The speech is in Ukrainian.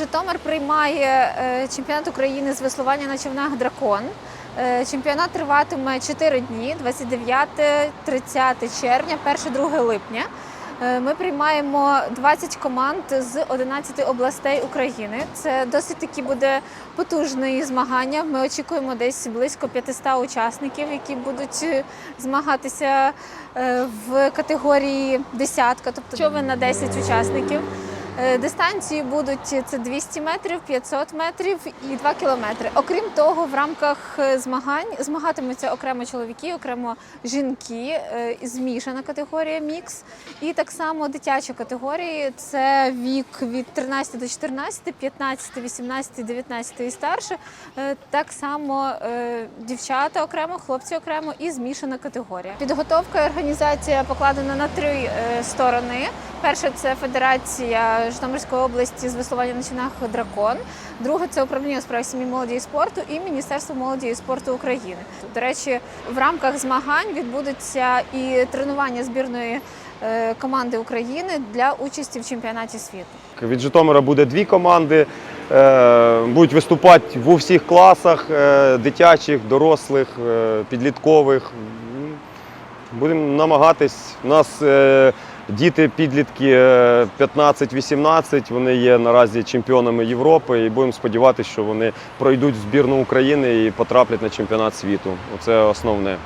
Житомир приймає е, чемпіонат України з веслування на човнах Дракон. Е, Чемпіонат триватиме 4 дні 29-30 червня, 1-2 липня. Е, Ми приймаємо 20 команд з 11 областей України. Це досить таки буде потужне змагання. Ми очікуємо десь близько 500 учасників, які будуть змагатися в категорії десятка, тобто човен на 10 учасників. Е, Дистанції будуть це 200 метрів, 500 метрів і 2 кілометри. Окрім того, в рамках е, змагань змагатимуться окремо чоловіки, окремо жінки, е, змішана категорія мікс. І так само дитячі категорії це вік від 13 до 14, 15, 18, 19 і старше. Так само дівчата окремо, хлопці окремо і змішана категорія. Підготовка і організація покладена на три сторони. Перше це Федерація Житомирської області з веслування на чинах дракон. Друге це управління у справах сім'ї молоді і спорту і Міністерство молоді і спорту України. До речі, в рамках змагань відбудеться і тренування збірної е, команди України для участі в чемпіонаті світу. Від Житомира буде дві команди. е, Будуть виступати в усіх класах е, дитячих, дорослих, підліткових. Будемо намагатись. У нас діти, підлітки е, 15-18, вони є наразі чемпіонами Європи і будемо сподіватися, що вони пройдуть збірну України і потраплять на чемпіонат світу. Оце основне.